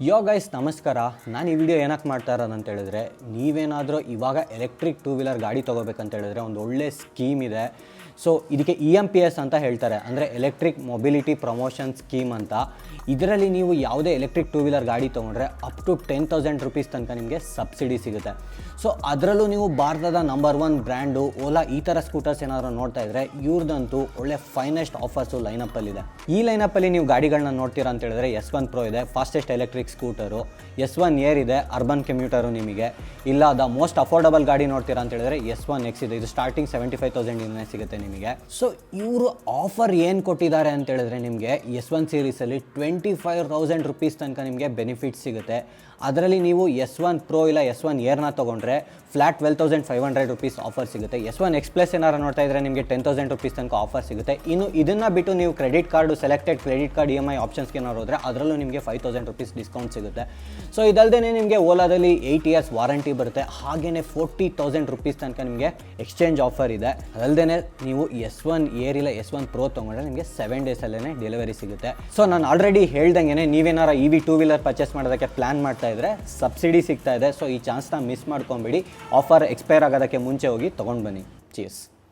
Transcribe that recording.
ಯೋ guys ನಮಸ್ಕಾರ. ನಾನು ಈ ವಿಡಿಯೋ ಏನಕ್ಕೆ ಮಾಡ್ತಾ ಅಂತ ಹೇಳಿದ್ರೆ, ನೀವೇನಾದರೂ ಇವಾಗ ಎಲೆಕ್ಟ್ರಿಕ್ ಟೂ ವೀಲರ್ ಗಾಡಿ ತೊಗೋಬೇಕಂತ ಹೇಳಿದ್ರೆ, ಒಂದು ಒಳ್ಳೆ ಸ್ಕೀಮ್ ಇದೆ. ಸೊ ಇದಕ್ಕೆ ಇ ಎಂ ಪಿ ಎಸ್ ಅಂತ ಹೇಳ್ತಾರೆ. ಅಂದರೆ ಎಲೆಕ್ಟ್ರಿಕ್ ಮೊಬಿಲಿಟಿ ಪ್ರಮೋಷನ್ ಸ್ಕೀಮ್ ಅಂತ. ಇದರಲ್ಲಿ ನೀವು ಯಾವುದೇ ಎಲೆಕ್ಟ್ರಿಕ್ ಟೂ ವೀಲರ್ ಗಾಡಿ ತೊಗೊಂಡ್ರೆ up to ten thousand rupees ತನಕ ನಿಮಗೆ ಸಬ್ಸಿಡಿ ಸಿಗುತ್ತೆ. ಸೊ ಅದರಲ್ಲೂ ನೀವು ಭಾರತದ ನಂಬರ್ ಒನ್ ಬ್ರ್ಯಾಂಡು ಓಲಾ ಈ ಥರ ಸ್ಕೂಟರ್ಸ್ ಏನಾದರೂ ನೋಡ್ತಾ ಇದ್ದರೆ ಇವ್ರದ್ದಂತೂ ಒಳ್ಳೆ ಫೈನೆಸ್ಟ್ ಆಫರ್ಸು ಲೈನಪ್ಪಲ್ಲಿದೆ ಈ ಲೈನಪ್ಪಲ್ಲಿ ನೀವು ಗಾಡಿಗಳನ್ನ ನೋಡ್ತೀರಾ ಅಂತ ಹೇಳಿದ್ರೆ ಎಸ್ ಒನ್ ಪ್ರೋ ಇದೆ fastest electric scooter S one air ಇದೆ ಅರ್ಬನ್ ಕಮ್ಯೂಟರು ನಿಮಗೆ. ಇಲ್ಲ ದ ಮೋಸ್ಟ್ ಅಫೋರ್ಡಬಲ್ ಗಾಡಿ ನೋಡ್ತೀರಾ ಅಂತ ಹೇಳಿದ್ರೆ ಎಸ್ ಒನ್ ಎಕ್ಸ್ ಇದೆ. ಇದು ಸ್ಟಾರ್ಟಿಂಗ್ ಸೆವೆಂಟಿ ಫೈವ್ ತೌಸಂಡ್ ಇನ್ನೇ ಸಿಗುತ್ತೆ ನಿಮಗೆ. ಸೊ ಇವರು ಆಫರ್ ಏನು ಕೊಟ್ಟಿದ್ದಾರೆ ಅಂತ ಹೇಳಿದ್ರೆ ನಿಮಗೆ ಎಸ್ ಒನ್ ಸೀರೀಸಲ್ಲಿ ಟ್ವೆಂಟಿ ಫೈವ್ ತೌಸಂಡ್ ರುಪೀಸ್ ತನಕ ನಿಮಗೆ ಬೆನಿಫಿಟ್ ಸಿಗುತ್ತೆ. ಅದರಲ್ಲಿ ನೀವು ಎಸ್ ಒನ್ ಪ್ರೋ ಇಲ್ಲ ಎಸ್ ಒನ್ ಏರ್ನ ತೊಗೊಂಡ್ರೆ flat twelve thousand five hundred rupees offer ಸಿಗುತ್ತೆ. ಎಸ್ ಒನ್ ಎಕ್ಸ್ಪ್ರೆಸ್ ಏನಾರು ನೋಡ್ತಾ ಇದ್ರೆ ನಿಮಗೆ ಟೆನ್ ತೌಸಂಡ್ ರುಪೀಸ್ ತನಕ ಆಫರ್ ಸಿಗುತ್ತೆ. ಇನ್ನು ಇದನ್ನು ಬಿಟ್ಟು ನೀವು credit card selected credit card E M I ಆಪ್ಷನ್ಸ್ಗೆ ಏನಾರು ಹೋದರೆ ಅದರಲ್ಲೂ ನಿಮಗೆ ಫೈವ್ ತೌಸಂಡ್ ರುಪೀಸ್ ಡಿಸ್ಕೌಂಟ್ ಸಿಗುತ್ತೆ. ಸೊ ಇದಲ್ಲದೆ ನಿಮಗೆ ಓಲಾದಲ್ಲಿ ಏಯ್ಟ್ ಇಯರ್ಸ್ ವಾರಂಟಿ ಬರುತ್ತೆ. ಹಾಗೆಯೇ ಫೋರ್ಟಿ ತೌಸಂಡ್ ರುಪೀಸ್ ತನಕ ನಿಮಗೆ ಎಕ್ಸ್ಚೇಂಜ್ ಆಫರ್ ಇದೆ. ಅದಲ್ಲದೆ ನೀವು ಎಸ್ ಒನ್ ಏರ್ ಇಲ್ಲ ಎಸ್ ಒನ್ ಪ್ರೋ ತೊಗೊಂಡ್ರೆ ನಿಮಗೆ ಸೆವೆನ್ ಡೇಸಲ್ಲೇ ಡೆಲಿವರಿ ಸಿಗುತ್ತೆ. ಸೊ ನಾನು ಆಲ್ರೆಡಿ ಹೇಳ್ದಂಗೆ ನೀವೇನಾರ E V two wheeler purchase ಮಾಡೋದಕ್ಕೆ ಪ್ಲ್ಯಾನ್ ಮಾಡ್ತಾ ಇದ್ರೆ ಸಬ್ಸಿಡಿ ಸಿಗ್ತಾ ಇದೆ. ಸೊ ಈ ಚಾನ್ಸ್ನ ಮಿಸ್ ಮಾಡ್ಕೊಂಬಿಡಿ. ಆಫರ್ ಎಕ್ಸ್ಪೈರ್ ಆಗೋದಕ್ಕೆ ಮುಂಚೆ ಹೋಗಿ ತೊಗೊಂಡು ಬನ್ನಿ. ಚೀಸ್